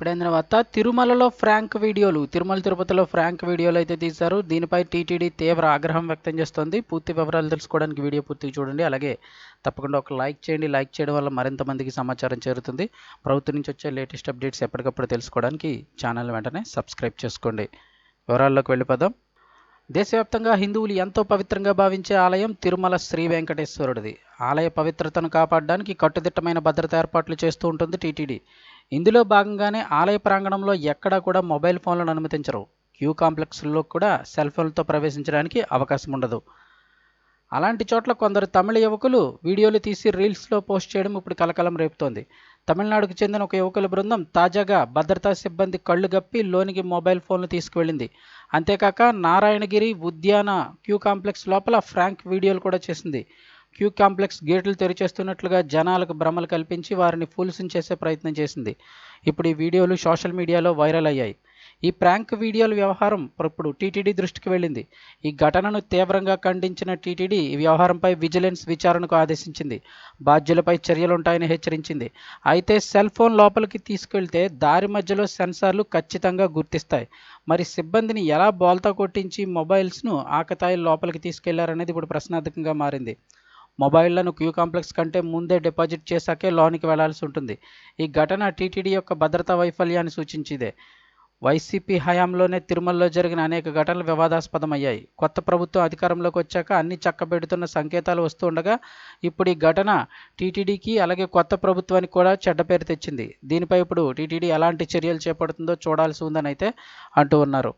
ఇప్పుడైన తర్వాత తిరుమలలో ఫ్రాంక్ వీడియోలు తిరుమల తిరుపతిలో ఫ్రాంక్ వీడియోలు అయితే తీశారు. దీనిపై టీటీడీ తీవ్ర ఆగ్రహం వ్యక్తం చేస్తోంది. పూర్తి వివరాలు తెలుసుకోవడానికి వీడియో పూర్తిగా చూడండి. అలాగే తప్పకుండా ఒక లైక్ చేయండి. లైక్ చేయడం వల్ల మరింత మందికి సమాచారం చేరుతుంది. ప్రభుత్వం నుంచి వచ్చే లేటెస్ట్ అప్డేట్స్ ఎప్పటికప్పుడు తెలుసుకోవడానికి ఛానల్ వెంటనే సబ్స్క్రైబ్ చేసుకోండి. వివరాల్లోకి వెళ్ళిపోదాం. దేశవ్యాప్తంగా హిందువులు ఎంతో పవిత్రంగా భావించే ఆలయం తిరుమల శ్రీ వెంకటేశ్వరుడిది. ఆలయ పవిత్రతను కాపాడడానికి కట్టుదిట్టమైన భద్రత ఏర్పాట్లు చేస్తూ ఉంటుంది టీటీడీ. ఇందులో భాగంగానే ఆలయ ప్రాంగణంలో ఎక్కడా కూడా మొబైల్ ఫోన్లను అనుమతించరు. క్యూ కాంప్లెక్స్లో కూడా సెల్ ఫోన్లతో ప్రవేశించడానికి అవకాశం ఉండదు. అలాంటి చోట్ల కొందరు తమిళ యువకులు వీడియోలు తీసి రీల్స్లో పోస్ట్ చేయడం ఇప్పుడు కలకలం రేపుతోంది. తమిళనాడుకు చెందిన ఒక యువకుల బృందం తాజాగా భద్రతా సిబ్బంది కళ్ళు గప్పి లోనికి మొబైల్ ఫోన్లు తీసుకువెళ్ళింది. అంతేకాక నారాయణగిరి ఉద్యాన క్యూ కాంప్లెక్స్ లోపల ఫ్రాంక్ వీడియోలు కూడా చేసింది. క్యూ కాంప్లెక్స్ గేట్లు తెరిచేస్తున్నట్లుగా జనాలకు భ్రమలు కల్పించి వారిని ఫూల్స్ని చేసే ప్రయత్నం చేసింది. ఇప్పుడు ఈ వీడియోలు సోషల్ మీడియాలో వైరల్ అయ్యాయి. ఈ ప్రాంక్ వీడియోల వ్యవహారం ఇప్పుడు టీటీడీ దృష్టికి వెళ్ళింది. ఈ ఘటనను తీవ్రంగా ఖండించిన టీటీడీ ఈ వ్యవహారంపై విజిలెన్స్ విచారణకు ఆదేశించింది. బాధ్యులపై చర్యలుంటాయని హెచ్చరించింది. అయితే సెల్ ఫోన్ లోపలికి తీసుకెళ్తే దారి మధ్యలో సెన్సార్లు ఖచ్చితంగా గుర్తిస్తాయి. మరి సిబ్బందిని ఎలా బోల్తా కొట్టించి మొబైల్స్ను ఆకతాయి లోపలికి తీసుకెళ్ళారనేది ఇప్పుడు ప్రశ్నార్థకంగా మారింది. మొబైళ్ళను క్యూ కాంప్లెక్స్ కంటే ముందే డిపాజిట్ చేశాకే లోనికి వెళ్ళాల్సి ఉంటుంది. ఈ ఘటన టీటీడీ యొక్క భద్రతా వైఫల్యాన్ని సూచించిదే. వైసీపీ హయాంలోనే తిరుమలలో జరిగిన అనేక ఘటనలు వివాదాస్పదమయ్యాయి. కొత్త ప్రభుత్వం అధికారంలోకి వచ్చాక అన్ని చక్కబెడుతున్న సంకేతాలు వస్తుండగా ఇప్పుడు ఈ ఘటన టీటీడీకి అలాగే కొత్త ప్రభుత్వానికి కూడా చెడ్డ పేరు తెచ్చింది. దీనిపై ఇప్పుడు టీటీడీ ఎలాంటి చర్యలు చేపడుతుందో చూడాల్సి ఉందని అయితే అంటూ ఉన్నారు.